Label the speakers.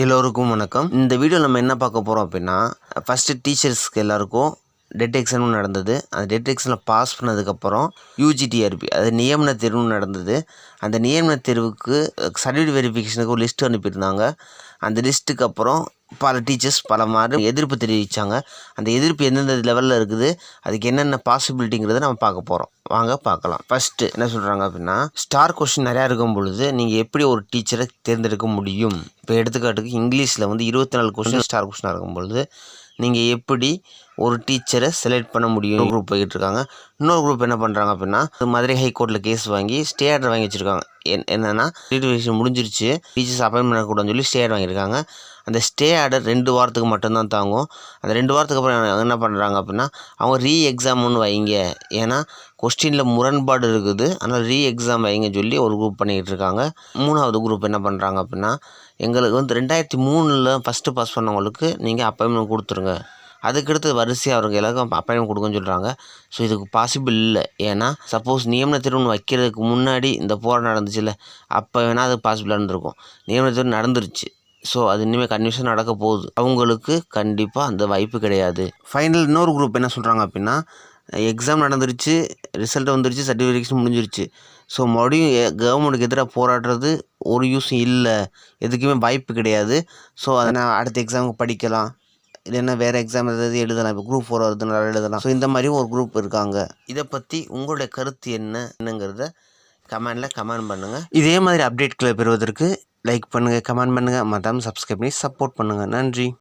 Speaker 1: எல்லோருக்கும் வணக்கம். இந்த வீடியோ நம்ம என்ன பார்க்க போகிறோம் அப்படின்னா ஃபஸ்ட்டு டீச்சர்ஸ்க்கு எல்லாருக்கும் டெட் ஒன்று நடந்தது. அந்த டெட் எக்ஸாமில் பாஸ் பண்ணதுக்கப்புறம் யூஜிடிஆர்பி அது நியமன தேர்வு நடந்தது. அந்த நியமன தேர்வுக்கு சர்டிஃபிகேட் வெரிஃபிகேஷனுக்கு ஒரு லிஸ்ட் அனுப்பியிருந்தாங்க. அந்த லிஸ்ட்டுக்கு அப்புறம் பல டீச்சர்ஸ் பல மாதிரி எதிர்ப்பு தெரிவித்தாங்க அந்த எதிர்ப்பு எந்தெந்த லெவலில் இருக்குது அதுக்கு என்னென்ன பாசிபிலிட்டிங்கிறத நம்ம பார்க்க போகிறோம் வாங்க பார்க்கலாம். ஃபஸ்ட்டு என்ன சொல்கிறாங்க அப்படின்னா ஸ்டார் கொஷின் நிறையா இருக்கும் பொழுது நீங்கள் எப்படி ஒரு டீச்சரை தேர்ந்தெடுக்க முடியும்? இப்போ எடுத்துக்காட்டுக்கு இங்கிலீஷில் வந்து இருபத்தி நாலு கொஷின் ஸ்டார் கொஷினாக இருக்கும் பொழுது நீங்கள் எப்படி ஒரு டீச்சரை செலக்ட் பண்ண முடியும் குரூப் போய்கிட்டு இருக்காங்க இன்னொரு குரூப் என்ன பண்ணுறாங்க அப்படின்னா மதுரை ஹைகோர்ட்டில் கேஸ் வாங்கி ஸ்டே ஆர்டர் வாங்கி வச்சுருக்காங்க. என் என்னென்னா ரிட்டர்வேஷன் முடிஞ்சிருச்சு டீச்சர்ஸ் அப்பாயின்மெண்ட் பண்ணக்கூடாதுன்னு சொல்லி ஸ்டே ஆர்டர் வாங்கியிருக்காங்க. அந்த ஸ்டே ஆர்டர் ரெண்டு வாரத்துக்கு மட்டும்தான் தாங்கும். அந்த ரெண்டு வாரத்துக்கு அப்புறம் என்ன பண்ணுறாங்க அப்படின்னா அவங்க ரீ எக்ஸாம் ஒன்று வைங்க. ஏன்னா கொஸ்டினில் முரண்பாடு இருக்குது. அதனால் ரீ எக்ஸாம் வைங்கன்னு சொல்லி ஒரு குரூப் பண்ணிக்கிட்டு இருக்காங்க மூணாவது குரூப் என்ன பண்ணுறாங்க அப்படின்னா எங்களுக்கு வந்து ரெண்டாயிரத்தி மூணில் ஃபஸ்ட்டு பாஸ் பண்ணவங்களுக்கு நீங்கள் அப்பாயின்மெண்ட் கொடுத்துருங்க. அதுக்கடுத்து வரிசையாக அவருக்கு எல்லாருக்கும் அப்பாயின்மெண்ட் கொடுக்குன்னு சொல்கிறாங்க ஸோ இதுக்கு பாசிபிள் இல்லை. ஏன்னா சப்போஸ் நியமன தேர்வு வைக்கிறதுக்கு முன்னாடி இந்த போராட்டம் நடந்துச்சுல்ல அப்போ வேணால் அது பாசிபிளாக இருந்திருக்கும். நியமன தேர்வு நடந்துருச்சு. ஸோ அது இனிமேல் கன்வியூஷன் நடக்க போகுது. அவங்களுக்கு கண்டிப்பாக அந்த வாய்ப்பு கிடையாது. ஃபைனல் இன்னொரு குரூப் என்ன சொல்கிறாங்க அப்படின்னா எக்ஸாம் நடந்துருச்சு ரிசல்ட் வந்துருச்சு சர்டிஃபிகேஷன் முடிஞ்சிருச்சு. ஸோ மறுபடியும் கவர்மெண்ட்டுக்கு எதிராக போராடுறது ஒரு யூஸும் இல்லை. எதுக்குமே வாய்ப்பு கிடையாது. ஸோ அதை நான் அடுத்த எக்ஸாமுக்கு படிக்கலாம். இல்லைன்னா வேறு எக்ஸாம் எதாவது எழுதலாம். இப்போ குரூப் ஃபோர் வருதுனால எழுதலாம். ஸோ இந்த மாதிரியும் ஒரு குரூப் இருக்காங்க. இதை பற்றி உங்களுடைய கருத்து என்ன என்னங்கிறத கமெண்டில் கமெண்ட் பண்ணுங்கள் இதே மாதிரி அப்டேட்களை பெறுவதற்கு லைக் பண்ணுங்கள் கமெண்ட் பண்ணுங்கள் மதம் சப்ஸ்கிரைப் பண்ணி சப்போர்ட் பண்ணுங்கள் நன்றி.